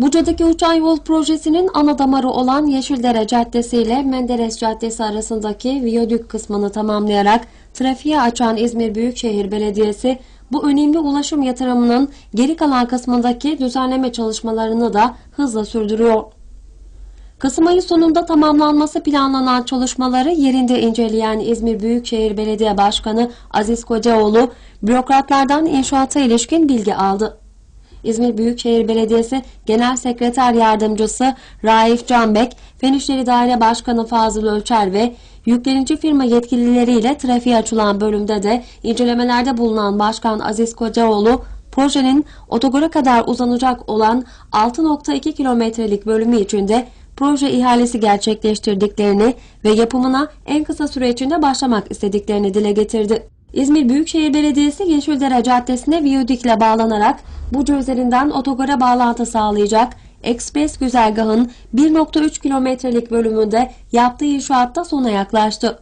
Buca'daki uçan yol projesinin ana damarı olan Yeşildere Caddesi ile Menderes Caddesi arasındaki viyadük kısmını tamamlayarak trafiğe açan İzmir Büyükşehir Belediyesi bu önemli ulaşım yatırımının geri kalan kısmındaki düzenleme çalışmalarını da hızla sürdürüyor. Kasım ayı sonunda tamamlanması planlanan çalışmaları yerinde inceleyen İzmir Büyükşehir Belediye Başkanı Aziz Kocaoğlu, bürokratlardan inşaata ilişkin bilgi aldı. İzmir Büyükşehir Belediyesi Genel Sekreter Yardımcısı Raif Canbek, Fen Daire Başkanı Fazıl Ölçer ve yüklenici firma yetkilileriyle trafiğe açılan bölümde de incelemelerde bulunan Başkan Aziz Kocaoğlu, projenin otogara kadar uzanacak olan 6.2 kilometrelik bölümü içinde proje ihalesi gerçekleştirdiklerini ve yapımına en kısa süre içinde başlamak istediklerini dile getirdi. İzmir Büyükşehir Belediyesi Yeşildere Caddesi'ne viyadükle bağlanarak Buca üzerinden otogara bağlantı sağlayacak ekspres güzergahın 1.3 kilometrelik bölümünde yaptığı inşaatta sona yaklaştı.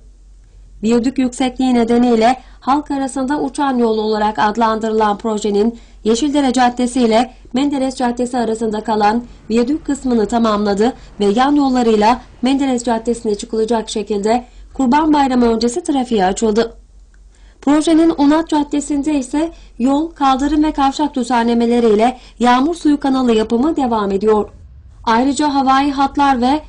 Viyadük yüksekliği nedeniyle halk arasında uçan yol olarak adlandırılan projenin Yeşildere Caddesi ile Menderes Caddesi arasında kalan viyadük kısmını tamamladı ve yan yollarıyla Menderes Caddesi'ne çıkılacak şekilde Kurban Bayramı öncesi trafiğe açıldı. Projenin Onat Caddesi'nde ise yol, kaldırım ve kavşak düzenlemeleriyle yağmur suyu kanalı yapımı devam ediyor. Ayrıca havai hatlar ve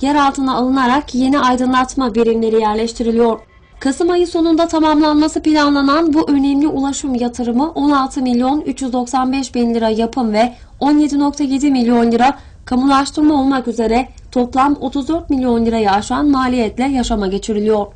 yer altına alınarak yeni aydınlatma birimleri yerleştiriliyor. Kasım ayı sonunda tamamlanması planlanan bu önemli ulaşım yatırımı 16 milyon 395 bin lira yapım ve 17.7 milyon lira kamulaştırma olmak üzere toplam 34 milyon lirayı aşan maliyetle yaşama geçiriliyor.